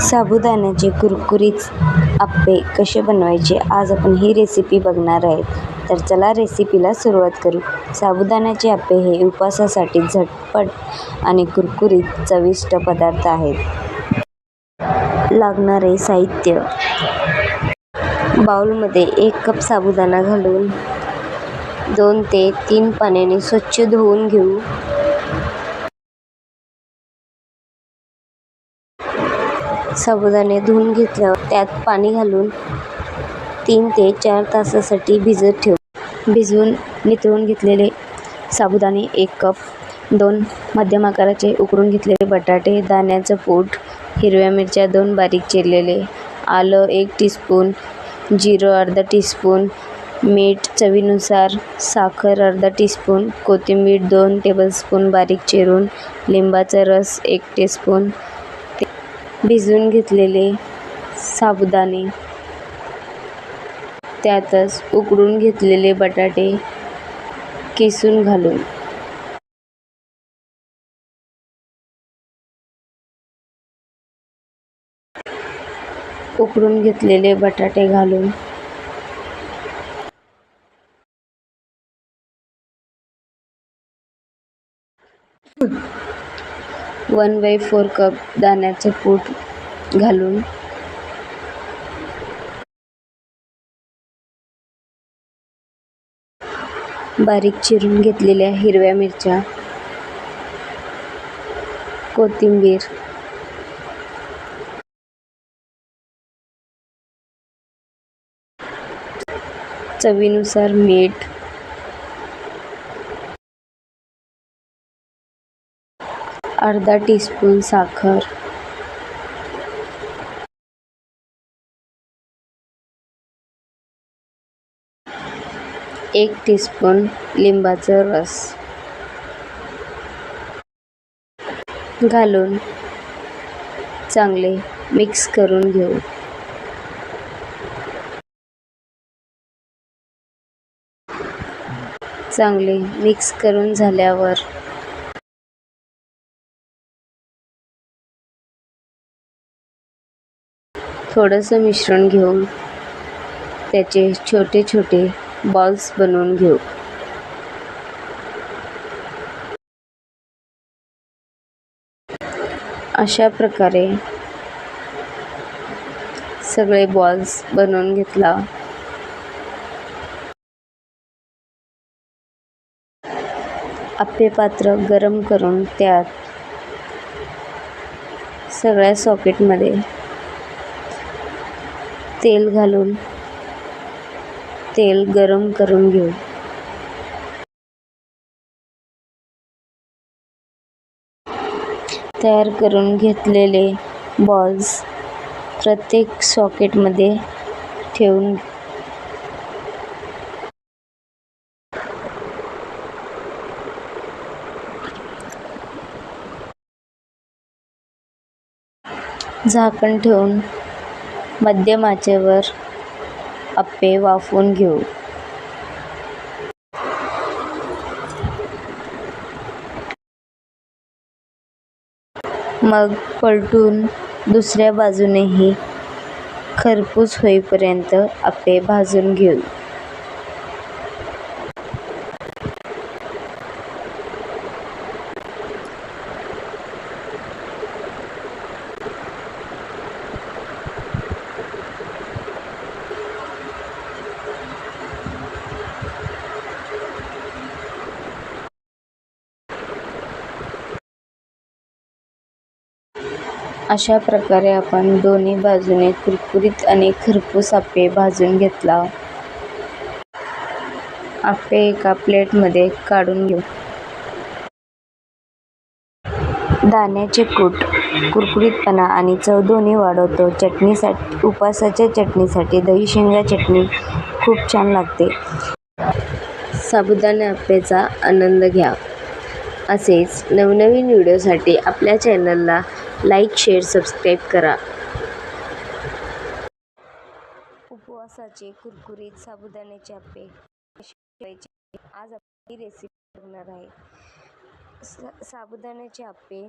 साबुदाण्याचे कुरकुरीत आप्पे कसे बनवायचे आज आपण ही रेसिपी बघणार आहेत. तर चला रेसिपीला सुरुवात करू. साबुदाण्याचे आप्पे हे उपवासासाठी झटपट आणि कुरकुरीत चविष्ट पदार्थ आहेत. लागणारे साहित्य. बाउलमध्ये एक कप साबुदाणा घालून दोन ते तीन पाण्याने स्वच्छ धुवून घेऊ. साबुदाणे धुवून घेतल्यावर त्यात पाणी घालून तीन ते चार तासासाठी भिजत ठेव. भिजवून नितळून घेतलेले साबुदाणे एक कप दोन मध्यम आकाराचे उकडून घेतलेले बटाटे दाण्याचं पोट हिरव्या मिरच्या दोन बारीक चिरलेले आलं एक टीस्पून जिरं अर्धा टीस्पून मीठ चवीनुसार साखर अर्धा टीस्पून कोथिंबीर दोन टेबलस्पून बारीक चिरून लिंबाचा रस एक टीस्पून भिजवून घेतलेले साबुदाणे. त्यातच उकडून घेतलेले बटाटे किसून घालून. उकडून घेतलेले बटाटे घालून. वन बाय फोर कप दाण्याचं कूट घालून. बारीक चिरून घेतलेल्या हिरव्या मिरच्या कोथिंबीर चवीनुसार मीठ अर्धा टीस्पून साखर. एक टीस्पून लिंबाचं रस. घालून चांगले मिक्स करून घेऊ. चांगले मिक्स करून झाल्यावर थोडंसं मिश्रण घेऊन त्याचे छोटे छोटे बॉल्स बनवून घेऊ. अशा प्रकारे सगळे बॉल्स बनवून घेतला. आप्पे पात्र गरम करून त्यात सगळ्या सॉकेटमध्ये तेल घालून तेल गरम करून घेऊ. तयार करून घेतलेले बॉल्स प्रत्येक सॉकेटमध्ये ठेवून झाकण ठेवून मध्यम आचेवर आप्पे वाफवून घेऊ. मग पलटून दुसऱ्या बाजूनेही खरपूस होईपर्यंत आप्पे भाजून घेऊ. अशा प्रकारे आपण दोन्ही बाजूने कुरकुरीत आणि खरपूस आप्पे भाजून घेतला. आप्पे एका प्लेटमध्ये काढून घेऊ. दाण्याचे कूट कुरकुरीतपणा आणि चव दोन्ही वाढवतो. चटणीसाठी उपासाच्या चटणीसाठी दही शेंगा चटणी खूप छान लागते. साबुदाणा आप्पेचा आनंद घ्या. असेच नवनवीन व्हिडिओसाठी आपल्या चॅनलला लाईक शेअर सबस्क्राईब करा. उपवासाचे कुरकुरीत साबुदाण्याचे आपे आज आपली रेसिपी बघणार आहे. सा साबुदाण्याचे आप्पे